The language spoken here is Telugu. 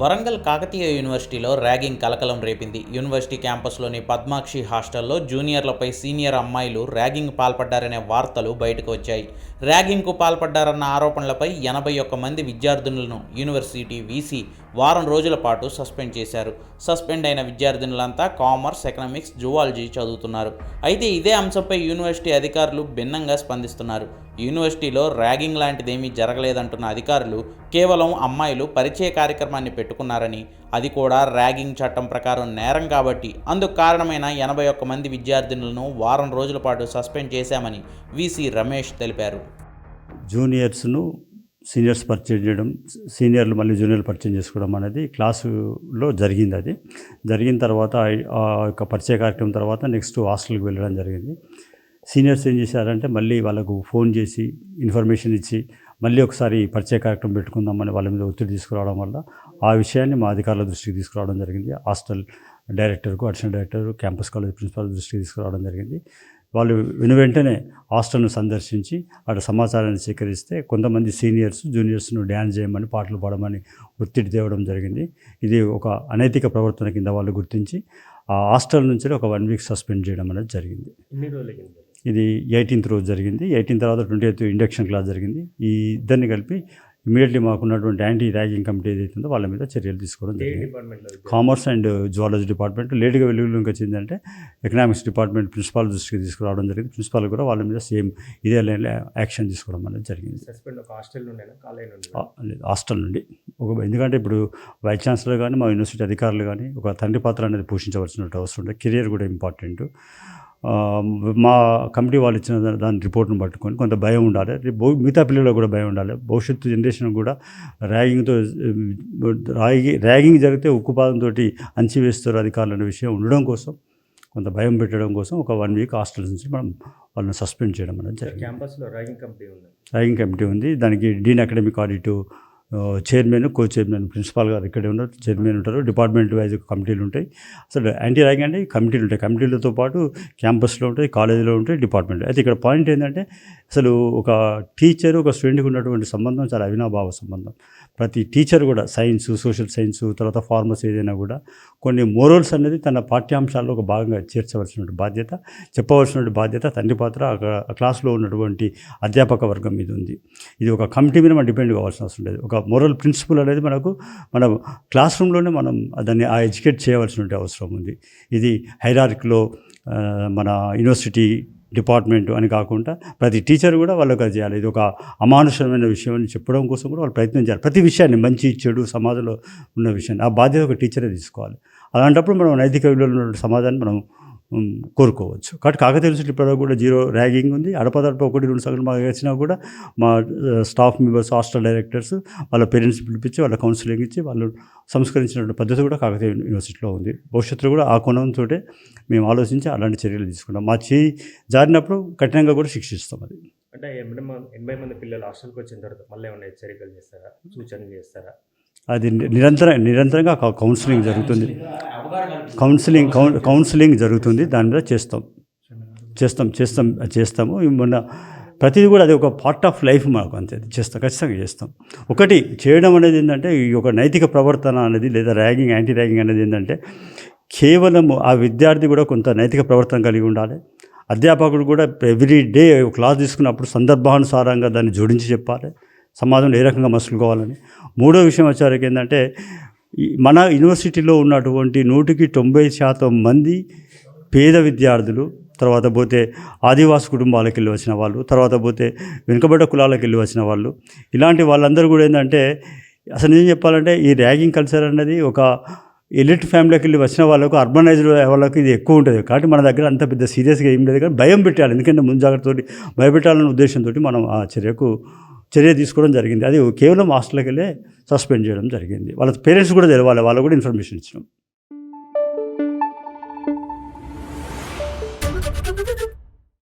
వరంగల్ కాకతీయ యూనివర్సిటీలో ర్యాగింగ్ కలకలం రేపింది. యూనివర్సిటీ క్యాంపస్లోని పద్మాక్షి హాస్టల్లో జూనియర్లపై సీనియర్ అమ్మాయిలు ర్యాగింగ్ పాల్పడ్డారనే వార్తలు బయటకు వచ్చాయి. ర్యాగింగ్కు పాల్పడ్డారన్న ఆరోపణలపై ఎనభై ఒక్క మంది విద్యార్థినులను యూనివర్సిటీ వీసీ వారం రోజుల పాటు సస్పెండ్ చేశారు. సస్పెండ్ అయిన విద్యార్థినులంతా కామర్స్ ఎకనామిక్స్ జువాలజీ చదువుతున్నారు. అయితే ఇదే అంశంపై యూనివర్సిటీ అధికారులు భిన్నంగా స్పందిస్తున్నారు. యూనివర్సిటీలో ర్యాగింగ్ లాంటిదేమీ జరగలేదంటున్న అధికారులు కేవలం అమ్మాయిలు పరిచయ కార్యక్రమాన్ని పెట్టుకున్నారని అది కూడా ర్యాగింగ్ చట్టం ప్రకారం నేరం కాబట్టి. అందుకు కారణమైన ఎనభై ఒక్క మంది విద్యార్థినులను వారం రోజుల పాటు సస్పెండ్ చేశామని వీసీ రమేష్ తెలిపారు. జూనియర్స్ను సీనియర్స్ పరిచయం చేయడం సీనియర్లు మళ్ళీ జూనియర్లు పరిచయం చేసుకోవడం అనేది క్లాసులో జరిగింది అది. జరిగిన తర్వాత ఆ యొక్క పరిచయ కార్యక్రమం తర్వాత నెక్స్ట్ హాస్టల్కి వెళ్ళడం జరిగింది. సీనియర్స్ ఏం చేశారంటే మళ్ళీ వాళ్ళకు ఫోన్ చేసి ఇన్ఫర్మేషన్ ఇచ్చి మళ్ళీ ఒకసారి పరిచయ కార్యక్రమం పెట్టుకుందామని వాళ్ళ మీద ఒత్తిడి తీసుకురావడం వల్ల ఆ విషయాన్ని మా అధికారుల దృష్టికి తీసుకురావడం జరిగింది. Hostel డైరెక్టర్కు additional director campus college principal దృష్టికి తీసుకురావడం జరిగింది. వాళ్ళు వెను వెంటనే హాస్టల్ను సందర్శించి అక్కడ సమాచారాన్ని సేకరిస్తే కొంతమంది సీనియర్స్ జూనియర్స్ను డ్యాన్స్ చేయమని పాటలు పాడమని ఒత్తిడి తేవడం జరిగింది. ఇది ఒక అనైతిక ప్రవర్తన కింద వాళ్ళు గుర్తించి ఆ హాస్టల్ నుంచి ఒక వన్ వీక్ సస్పెండ్ చేయడం అనేది జరిగింది. ఎన్ని ఇది ఎయిటీన్త్ రోజు జరిగింది. ఎయిటీన్ తర్వాత ట్వంటీ ఎయిత్ ఇండక్షన్ క్లాస్ జరిగింది. ఈ ఇద్దరిని కలిపి ఇమీడియట్లీ మాకున్నటువంటి యాంటీ ర్యాగింగ్ కమిటీ ఏదైతే ఉందో వాళ్ళ మీద చర్యలు తీసుకోవడం జరిగింది? Commerce and zoology department. లేట్గా వెలుగులోకి వచ్చిందంటే ఎకనామిక్స్ డిపార్ట్మెంట్ ప్రిన్సిపాల్ దృష్టికి తీసుకురావడం జరిగింది. ప్రిన్సిపాల్ కూడా వాళ్ళ మీద సేమ్ ఇదే లైన్లో యాక్షన్ తీసుకోవడం అనేది జరిగింది. లేదు, హాస్టల్ నుండి. ఒక ఎందుకంటే ఇప్పుడు వైస్ ఛాన్సలర్ కానీ మా యూనివర్సిటీ అధికారులు కానీ ఒక తండ్రి పాత్ర అనేది పోషించవలసిన అవసరం ఉంటుంది కెరియర్ కూడా ఇంపార్టెంట్. మా కమిటీ వాళ్ళు ఇచ్చిన దాని రిపోర్ట్ను పట్టుకొని కొంత భయం ఉండాలి. మిగతా పిల్లలకు కూడా భయం ఉండాలి. భవిష్యత్తు జనరేషన్ కూడా ర్యాగింగ్తో ర్యాగింగ్ ర్యాగింగ్ జరిగితే ఉక్కుపాదంతో అంచివేస్తారు అధికారులు అనే విషయం ఉండడం కోసం కొంత భయం పెట్టడం కోసం ఒక వన్ వీక్ హాస్టల్ నుంచి మనం వాళ్ళని సస్పెండ్ చేయడం అనేది జరిగింది. క్యాంపస్లో ర్యాగింగ్ కంపెనీ ఉంది. ర్యాగింగ్ కమిటీ ఉంది. దానికి dean academic audit chairman co chairman principal గారు ఇక్కడే ఉన్నారు. చైర్మన్ ఉంటారు. డిపార్ట్మెంట్ వైజ్ కమిటీలు ఉంటాయి. అసలు యాంటీ ర్యాగింగ్ అంటే కమిటీలు ఉంటాయి. కమిటీలతో పాటు క్యాంపస్లో ఉంటాయి కాలేజీలో ఉంటాయి డిపార్ట్మెంట్ అయితే ఇక్కడ పాయింట్ ఏంటంటే అసలు ఒక టీచర్ ఒక స్టూడెంట్కి ఉన్నటువంటి సంబంధం చాలా అవినాభావ సంబంధం. ప్రతి టీచర్ కూడా సైన్స్ సోషల్ సైన్స్ తర్వాత ఫార్మసీ ఏదైనా కూడా కొన్ని మోరల్స్ అనేది తన పాఠ్యాంశాల్లో ఒక భాగంగా చేర్చవలసినటువంటి బాధ్యత చెప్పవలసినటువంటి బాధ్యత తండ్రి పాత్ర అక్కడ క్లాస్లో ఉన్నటువంటి అధ్యాపక వర్గం మీద ఉంది. ఇది ఒక కమిటీ మీద మనం డిపెండ్ కావాల్సిన అవసరం లేదు. ఒక మోరల్ ప్రిన్సిపల్ అనేది మనకు మన క్లాస్ రూమ్లోనే మనం దాన్ని ఆ ఎడ్యుకేట్ చేయవలసిన అవసరం ఉంది. ఇది హైరార్క్లో మన యూనివర్సిటీ డిపార్ట్మెంట్ అని కాకుండా ప్రతి టీచర్ కూడా వాళ్ళకి అది చేయాలి. ఇది ఒక అమానుషమైన విషయం అని చెప్పడం కోసం కూడా వాళ్ళు ప్రయత్నం చేయాలి. ప్రతి విషయాన్ని మంచి చెడు సమాజంలో ఉన్న విషయాన్ని ఆ బాధ్యత ఒక టీచరే తీసుకోవాలి. అలాంటప్పుడు మనం నైతిక విలువలు ఉన్న సమాజాన్ని మనం కోరుకోవచ్చు. కాబట్టి కాకతీయుల యూనివర్సిటీ ఇప్పుడు కూడా జీరో ర్యాగింగ్ ఉంది. అడపదడప ఒకటి రెండు సగం మాకు వచ్చినా కూడా మా స్టాఫ్ మెంబర్స్ హాస్టల్ డైరెక్టర్స్ వాళ్ళ పేరెంట్స్ పిలిపించి వాళ్ళ కౌన్సిలింగ్ ఇచ్చి వాళ్ళు సంస్కరించినటువంటి పద్ధతి కూడా కాకతీయ యూనివర్సిటీలో ఉంది. భవిష్యత్తులో కూడా ఆ కోణంతో మేము ఆలోచించి అలాంటి చర్యలు తీసుకుంటాం. మా చేయి జారినప్పుడు కఠినంగా కూడా శిక్షిస్తాం అది. అంటే ఎనభై మంది పిల్లలు హాస్టల్కి వచ్చిన తర్వాత మళ్ళీ ఏమైనా హెచ్చరికలు చేస్తారా? సూచనలు చేస్తారా? అది నిరంతరం నిరంతరంగా కౌన్సిలింగ్ జరుగుతుంది. కౌన్సిలింగ్ కౌన్ కౌన్సిలింగ్ జరుగుతుంది. దాని మీద చేస్తాం. చేస్తాం చేస్తాం చేస్తాము. మొన్న ప్రతిదీ కూడా అది ఒక పార్ట్ ఆఫ్ లైఫ్ మాకు అంతే. చేస్తాం ఖచ్చితంగా చేస్తాం. ఒకటి చేయడం అనేది ఏంటంటే ఈ ఒక నైతిక ప్రవర్తన అనేది లేదా ర్యాగింగ్ యాంటీ ర్యాగింగ్ అనేది ఏంటంటే కేవలము ఆ విద్యార్థి కూడా కొంత నైతిక ప్రవర్తన కలిగి ఉండాలి. అధ్యాపకుడు కూడా ఎవ్రీ డే క్లాస్ తీసుకున్నప్పుడు సందర్భానుసారంగా దాన్ని జోడించి చెప్పాలి. సమాజంలో ఏ రకంగా మసులుకోవాలని మూడో విషయం వచ్చేసరికి ఏంటంటే మన యూనివర్సిటీలో ఉన్నటువంటి నూటికి తొంభై శాతం మంది పేద విద్యార్థులు తర్వాత పోతే ఆదివాసి కుటుంబాలకు వెళ్ళి వచ్చిన వాళ్ళు తర్వాత పోతే వెనుకబడ్డ కులాలకు వెళ్ళి వచ్చిన వాళ్ళు ఇలాంటి వాళ్ళందరూ కూడా ఏంటంటే అసలు నిజం చెప్పాలంటే ఈ ర్యాగింగ్ కల్చర్ అనేది ఒక ఎలిట్ ఫ్యామిలీకి వెళ్ళి వచ్చిన వాళ్ళకు అర్బనైజ్డ్ వాళ్ళకి ఇది ఎక్కువ ఉంటుంది. కాబట్టి మన దగ్గర అంత పెద్ద సీరియస్గా ఏం లేదు. కానీ భయం పెట్టాలి. ఎందుకంటే ముందు జాగ్రత్తతో భయపెట్టాలనే ఉద్దేశంతో మనం ఆ చర్యకు చర్య తీసుకోవడం జరిగింది. అది కేవలం హాస్టల్కి వెళ్ళే సస్పెండ్ చేయడం జరిగింది. వాళ్ళ పేరెంట్స్ కూడా తెలవాలి వాళ్ళు కూడా ఇన్ఫర్మేషన్ ఇచ్చినాం.